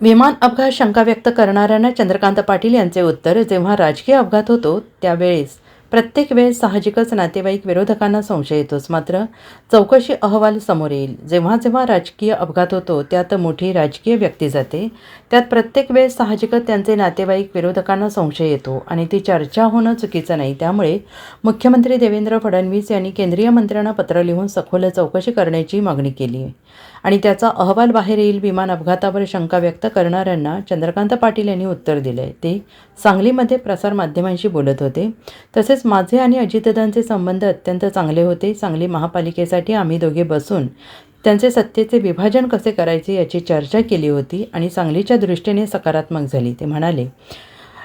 विमान अपघात शंका व्यक्त करणाऱ्यांना चंद्रकांत पाटील यांचे उत्तर जेव्हा राजकीय अपघात होतो त्यावेळेस प्रत्येक वेळेस साहजिकच नातेवाईक विरोधकांना संशय येतोच. मात्र चौकशी अहवाल समोर येईल. जेव्हा जेव्हा राजकीय अपघात होतो त्यात मोठी राजकीय व्यक्ती जाते. त्यात प्रत्येक वेळेस साहजिकच त्यांचे नातेवाईक विरोधकांना संशय येतो आणि ती चर्चा होणं चुकीचं नाही. त्यामुळे मुख्यमंत्री देवेंद्र फडणवीस यांनी केंद्रीय मंत्र्यांना पत्र लिहून सखोल चौकशी करण्याची मागणी केली आणि त्याचा अहवाल बाहेर येईल विमान अपघातावर शंका व्यक्त करणाऱ्यांना चंद्रकांत पाटील यांनी उत्तर दिलं आहे ते सांगलीमध्ये प्रसारमाध्यमांशी बोलत होते. तसेच माझे आणि अजितदादांचे संबंध अत्यंत चांगले होते. सांगली महापालिकेसाठी आम्ही दोघे बसून त्यांचे सत्तेचे विभाजन कसे करायचे याची चर्चा केली होती आणि सांगलीच्या दृष्टीने सकारात्मक झाली. ते म्हणाले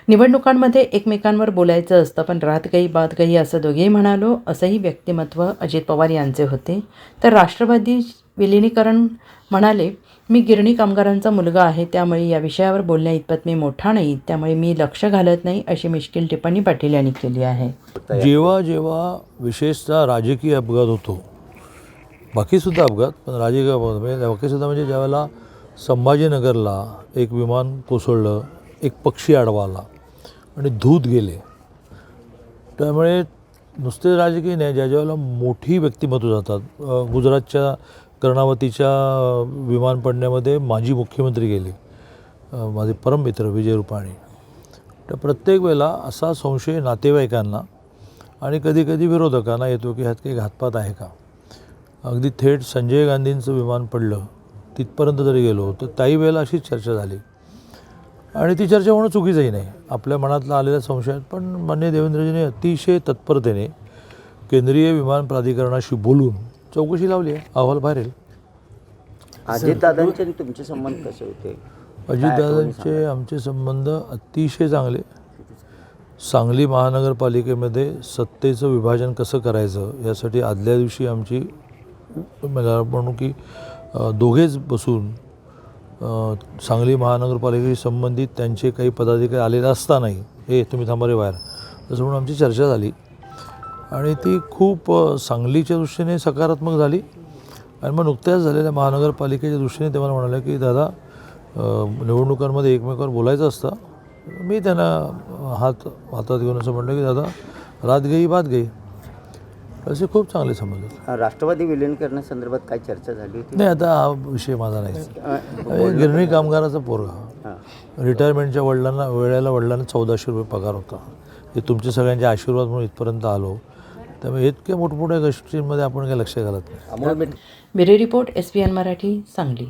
निवडणुकांमध्ये एकमेकांवर बोलायचं असतं पण रात गई बात गई असं दोघेही म्हणालो. असंही व्यक्तिमत्व अजित पवार यांचे होते. तर राष्ट्रवादी विलिनीकरण म्हणाले मी गिरणी कामगारांचा मुलगा आहे त्यामुळे या विषयावर बोलण्या इतपत मी मोठा नाही त्यामुळे मी लक्ष घालत नाही अशी मिश्किल टिप्पणी पाटील यांनी केली आहे. जेव्हा जेव्हा विशेषतः राजकीय अपघात होतो बाकीसुद्धा अपघात पण राजकीय अपघात म्हणजे बाकीसुद्धा म्हणजे ज्यावेळेला संभाजीनगरला एक विमान कोसळलं एक पक्षी आडवा आला आणि धूत गेले त्यामुळे नुसते राजकीय नाही ज्या ज्यावेळेला मोठी व्यक्तिमत्व जातात गुजरातच्या कर्णावतीच्या विमान पडण्यामध्ये माजी मुख्यमंत्री गेले. माझे परममित्र विजय रुपाणी. तर प्रत्येक वेळेला असा संशय नातेवाईकांना आणि कधीकधी विरोधकांना येतो की ह्यात काही घातपात आहे का? अगदी थेट संजय गांधींचं विमान पडलं तिथपर्यंत जरी गेलो तर त्याही वेळेला अशीच चर्चा झाली. आणि ती चर्चा होणं चुकीचंही नाही. आपल्या मनातला आलेल्या संशयात पण मान्य देवेंद्रजीने अतिशय तत्परतेने केंद्रीय विमान प्राधिकरणाशी बोलून चौकशी लावली आहे. अहवाल बाहेर येईल. अजितदादांचे आणि तुमचे संबंध कसे होते? अजितदादांचे आमचे संबंध अतिशय चांगले. सांगली महानगरपालिकेमध्ये सत्तेचं विभाजन कसं करायचं यासाठी आदल्या दिवशी आमची मला म्हणू की दोघेच बसून सांगली महानगरपालिकेशी संबंधित त्यांचे काही पदाधिकारी आलेले असतानाही हे तुम्ही थांबा रे बाहेर. तसं म्हणून आमची चर्चा झाली. आणि ती खूप सांगलीच्या दृष्टीने सकारात्मक झाली. आणि मग नुकत्याच झालेल्या महानगरपालिकेच्या दृष्टीने ते मला म्हणाले की दादा निवडणुकांमध्ये एकमेकावर बोलायचं असतं. मी त्यांना हात हातात घेऊन असं म्हटलं की दादा रात गई बात गई. असे खूप चांगले आहेत. राष्ट्रवादी विलीन करण्यासंदर्भात काय चर्चा झाली होती? नाही आता हा विषय माझा नाही. गिरणी कामगाराचा पोरगा. रिटायरमेंटच्या वडिलांना वेळेला वडिलांना चौदाशे रुपये पगार होता. हे तुमचे सगळ्यांचे आशीर्वाद म्हणून इथपर्यंत आलो. त्यामुळे इतक्या मोठमोठ्या गोष्टींमध्ये आपण काही लक्ष घालत नाही. Bureau report S P N Marathi Sangli.